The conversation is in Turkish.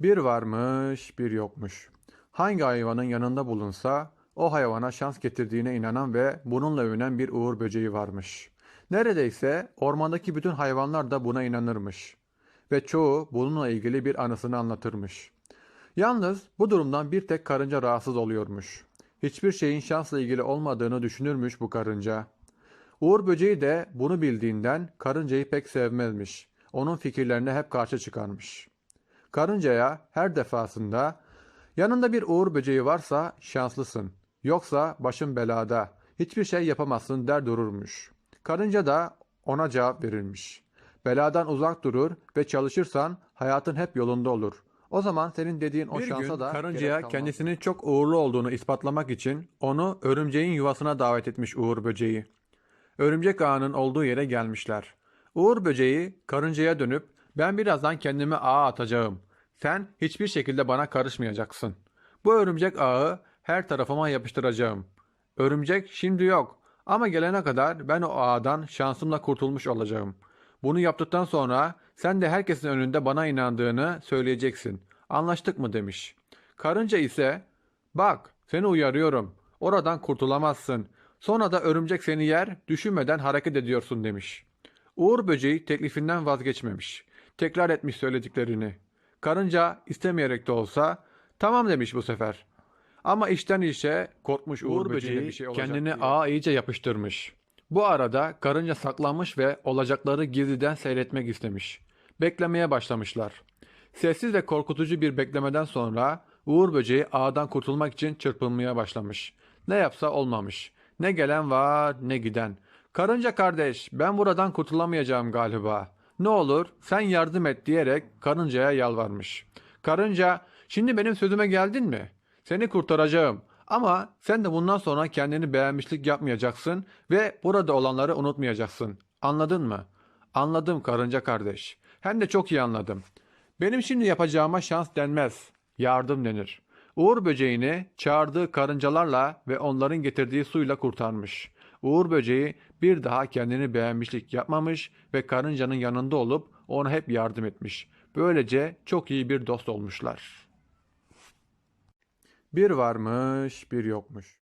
Bir varmış, bir yokmuş. Hangi hayvanın yanında bulunsa o hayvana şans getirdiğine inanan ve bununla övünen bir uğur böceği varmış. Neredeyse ormandaki bütün hayvanlar da buna inanırmış. Ve çoğu bununla ilgili bir anısını anlatırmış. Yalnız bu durumdan bir tek karınca rahatsız oluyormuş. Hiçbir şeyin şansla ilgili olmadığını düşünürmüş bu karınca. Uğur böceği de bunu bildiğinden karıncayı pek sevmezmiş. Onun fikirlerine hep karşı çıkarmış. Karıncaya her defasında yanında bir uğur böceği varsa şanslısın. Yoksa başın belada. Hiçbir şey yapamazsın der dururmuş. Karınca da ona cevap verirmiş. Beladan uzak durur ve çalışırsan hayatın hep yolunda olur. O zaman senin dediğin o Bir şansa gün da karıncaya kendisinin çok uğurlu olduğunu ispatlamak için onu örümceğin yuvasına davet etmiş Uğur böceği. Örümcek ağının olduğu yere gelmişler. Uğur böceği karıncaya dönüp ben birazdan kendime ağ atacağım. Sen hiçbir şekilde bana karışmayacaksın. Bu örümcek ağı her tarafıma yapıştıracağım. Örümcek şimdi yok ama gelene kadar ben o ağdan şansımla kurtulmuş olacağım. Bunu yaptıktan sonra sen de herkesin önünde bana inandığını söyleyeceksin. Anlaştık mı demiş. Karınca ise bak seni uyarıyorum. Oradan kurtulamazsın. Sonra da örümcek seni yer düşünmeden hareket ediyorsun demiş. Uğur böceği teklifinden vazgeçmemiş. Tekrar etmiş söylediklerini. Karınca istemeyerek de olsa tamam demiş bu sefer. Ama işten işe korkmuş Uğur, Uğur böceği bir şey olacak kendini diye. ağa iyice yapıştırmış. Bu arada karınca saklanmış ve olacakları gizliden seyretmek istemiş. Beklemeye başlamışlar. Sessiz ve korkutucu bir beklemeden sonra Uğur böceği ağdan kurtulmak için çırpınmaya başlamış. Ne yapsa olmamış. Ne gelen var ne giden. Karınca kardeş ben buradan kurtulamayacağım galiba. Ne olur sen yardım et diyerek karıncaya yalvarmış. Karınca şimdi benim sözüme geldin mi? Seni kurtaracağım. Ama sen de bundan sonra kendini beğenmişlik yapmayacaksın ve burada olanları unutmayacaksın. Anladın mı? Anladım karınca kardeş. Hem de çok iyi anladım. Benim şimdi yapacağıma şans denmez. Yardım denir. Uğur böceğini çağırdığı karıncalarla ve onların getirdiği suyla kurtarmış. Uğur böceği bir daha kendini beğenmişlik yapmamış ve karıncanın yanında olup ona hep yardım etmiş. Böylece çok iyi bir dost olmuşlar. Bir varmış, bir yokmuş.